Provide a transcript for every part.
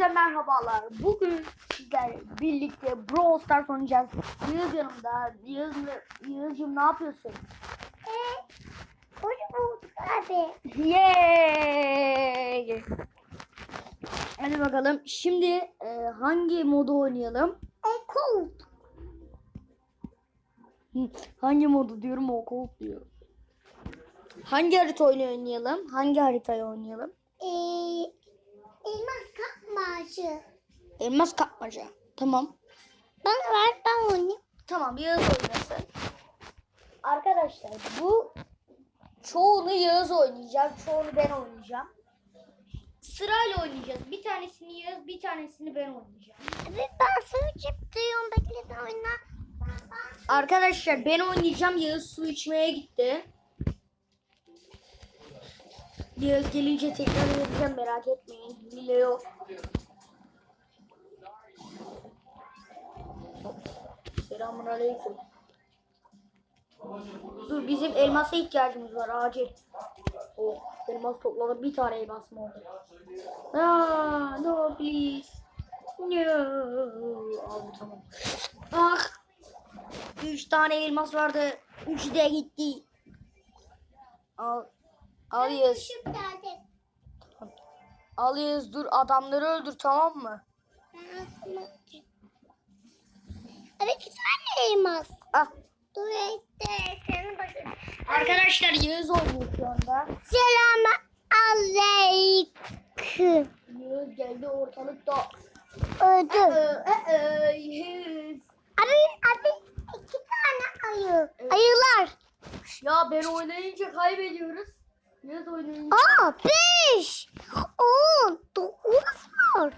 Hepinize merhabalar. Bugün sizlerle birlikte Brawl Stars oynayacağız. Yağız yanımda. Yağız, Yağız'cığım ne yapıyorsun? Ee, hoş bulduk abi. Yay! Hadi bakalım. Şimdi e, hangi modu oynayalım? Hı, Hangi modu diyorum o Cold diyor. Hangi harita oynayalım? Hangi haritayı oynayalım? Ee, elmas kapmacı. Elmas kapmaca. Tamam. Bana ver ben oynayayım. Tamam Yağız oynasın. Arkadaşlar bu çoğunu Yağız oynayacak. Çoğunu ben oynayacağım. Sırayla oynayacağız. Bir tanesini Yağız, bir tanesini ben oynayacağım. Abi ben su içip duyuyorum. Bekle de oyna. Arkadaşlar ben oynayacağım. Yağız su içmeye gitti. Yağız gelince tekrar vereceğim merak etmeyin. Hile yok. Selamun aleyküm. Dur bizim elmasa ihtiyacımız var acil. Oh elmas topladım bir tane elmas mı oldu? Aa, no please. No. Aldım tamam. Ah. Üç tane elmas vardı. Üçü de gitti. Al. Geldim. Alıyoruz dur adamları öldür tamam mı? Ben aslında... Abi iki tane elmas. Ah. Dur işte. Senin bakın. Arkadaşlar Yağız oynuyor şu anda. Selam aleyküm. Yağız geldi ortalıkta. Öldü. Ee, ee, Yağız. Abi, abi iki tane ayı. Ayılar. Ya ben oynayınca kaybediyoruz. Yağız oynayınca Aa, beş, on, dokuz var.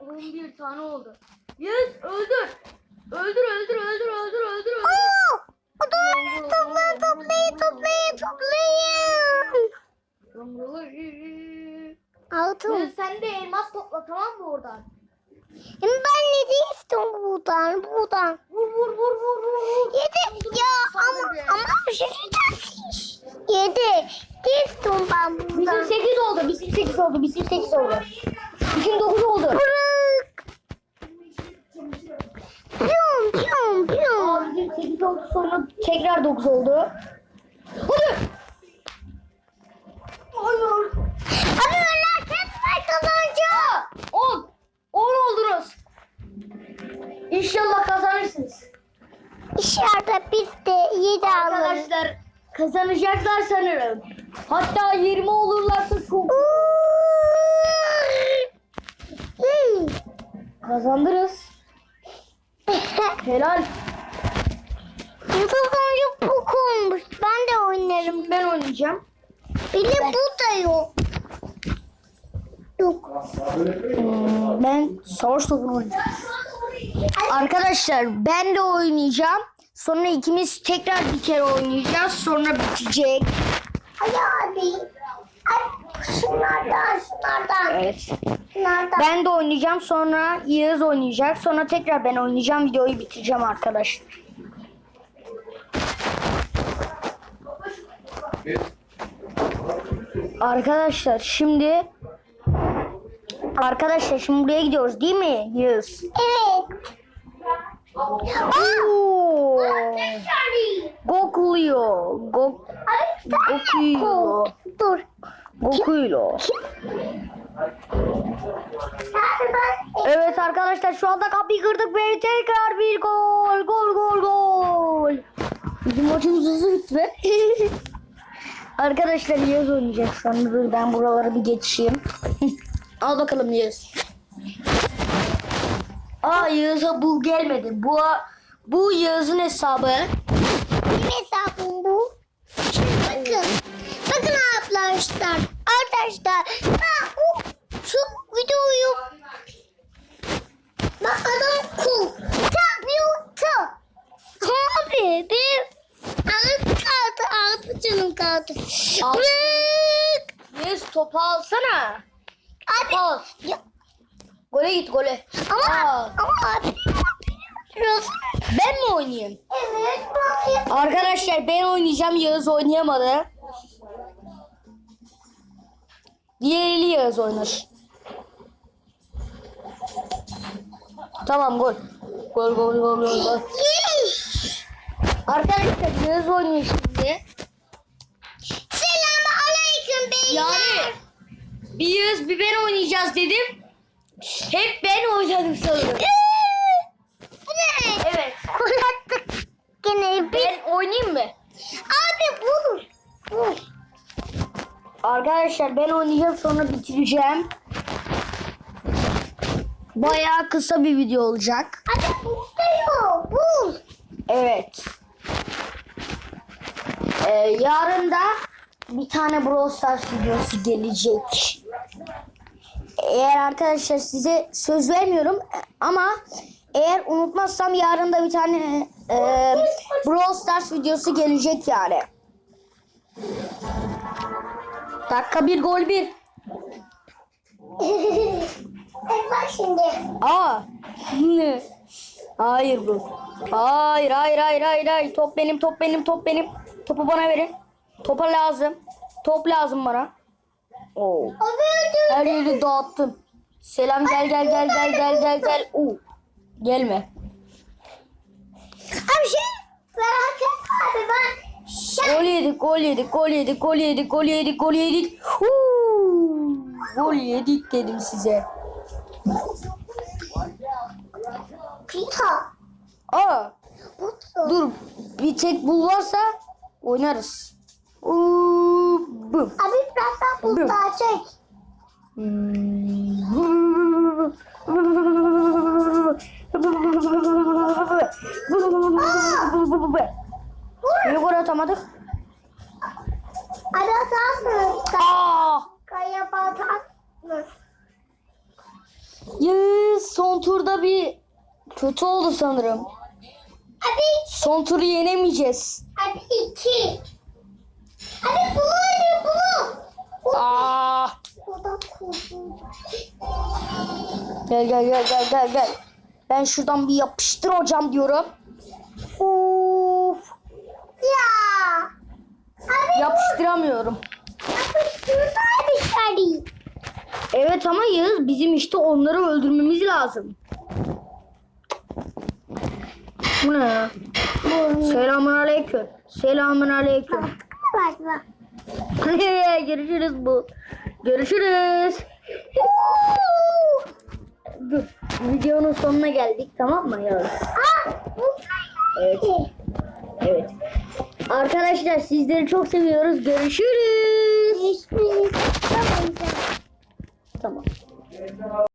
11 tane oldu. Yağız öldür. Öldür öldür öldür öldür öldür öldür. Aa, toplayın, toplayın, toplayın, toplayın, toplayın. Altın. Sen de elmas topla tamam mı oradan? Ben ne de istiyorum buradan, buradan. Vur vur vur vur vur. Yedi, ya ama, ama bir şey diyeceğim. Yedi. Ne istiyorum ben Bizim buradan? 8 oldu. Bizim 8 oldu. Bizim 8 oldu. Bizim 9 oldu sonra tekrar 9 oldu. Hadi. Hayır. Abi ölerken ben kazanacağım. 10. 10 oldunuz. İnşallah kazanırsınız. İşarada biz de yedi alırız. Arkadaşlar kazanacaklar sanırım. Hatta 20 olurlarsa çok kazandırız. Helal. Yusuf amca pok olmuş. Ben de oynarım. Ben oynayacağım. De bu da yok. Yok. Hmm, ben savaş topunu oynayacağım. Arkadaşlar ben de oynayacağım. Sonra ikimiz tekrar bir kere oynayacağız. Sonra bitecek. Ay abi. Ay şunlardan şunlardan. Evet. Şunlardan. Ben de oynayacağım. Sonra Yağız oynayacak. Sonra tekrar ben oynayacağım. Videoyu bitireceğim arkadaşlar. Arkadaşlar şimdi Arkadaşlar şimdi buraya gidiyoruz değil mi Yağız? Evet. Oo. Gokuluyor. Gok Abi Gokuyor. Dur. Ben Evet arkadaşlar şu anda kapıyı kırdık ve tekrar bir gol. Gol gol gol. Bizim maçımız hızlı bitti. arkadaşlar Yağız oynayacak şu anda. Dur ben buraları bir geçeyim. Al bakalım Yağız. Aa Yağız'a bu gelmedi. Bu bu Yağız'ın hesabı. benim hesabım bu. Şimdi bakın. Bakın arkadaşlar. Arkadaşlar. Ben bu şu videoyu topu alsana. Abi. Al. Ya, Gole git gole. ama, Aa, ama abi. Ben mi oynayayım? Evet. Ben Arkadaşlar ben oynayacağım. Yağız oynayamadı. Diğeri Yağız oynar. Tamam gol. Gol gol gol gol gol. Arkadaşlar Yağız oynuyor şimdi. Selamun aleyküm beyler. Yani bir Yağız bir ben oynayacağız dedim. Hep ben oynadım sanırım. Bu ne? Evet. Gol attık. Gene bir. Ben oynayayım mı? Abi vur. Vur. Arkadaşlar ben oynayacağım sonra bitireceğim. Bayağı kısa bir video olacak. Hadi vuruyor. Vur. Evet. Ee, yarın da bir tane Brawl Stars videosu gelecek. Eğer arkadaşlar size söz vermiyorum ama eğer unutmazsam yarın da bir tane e, Brawl Stars videosu gelecek yani. Dakika bir gol bir. Bak şimdi. Aa. Hayır bu. Hayır hayır hayır hayır hayır. Top benim top benim top benim. Topu bana verin. Topa lazım. Top lazım bana. Oo. Her yeri dağıttım. Selam gel gel gel gel gel gel gel. Oo. Gelme. Abi şey merak etme abi ben. Gol yedik gol yedik gol yedik gol yedik gol yedik gol yedik. Huu. Gol yedik dedim size. Pita. Aa. Dur bir tek bul varsa oynarız. Uuu. Abi birazdan buzda çek. Niye gol atamadık? Atarsın. Aa! Kaya batarsın. Yes, son turda bir kötü oldu sanırım. Abi, Son turu yenemeyeceğiz. abi iki. Abi bunu öyle bunu. Aa! Gel gel gel gel gel gel. Ben şuradan bir yapıştır hocam diyorum. Of! Ya. Abi Yapıştıramıyorum. Ali. Evet ama Yağız bizim işte onları öldürmemiz lazım. Bu ne ya? Selamun aleyküm. Selamun aleyküm. Bak. Görüşürüz bu. Görüşürüz. Dur. Videonun sonuna geldik tamam mı? Aa, bu Evet. Evet. Arkadaşlar sizleri çok seviyoruz. Görüşürüz. Şey yapamayacağım. Tamam.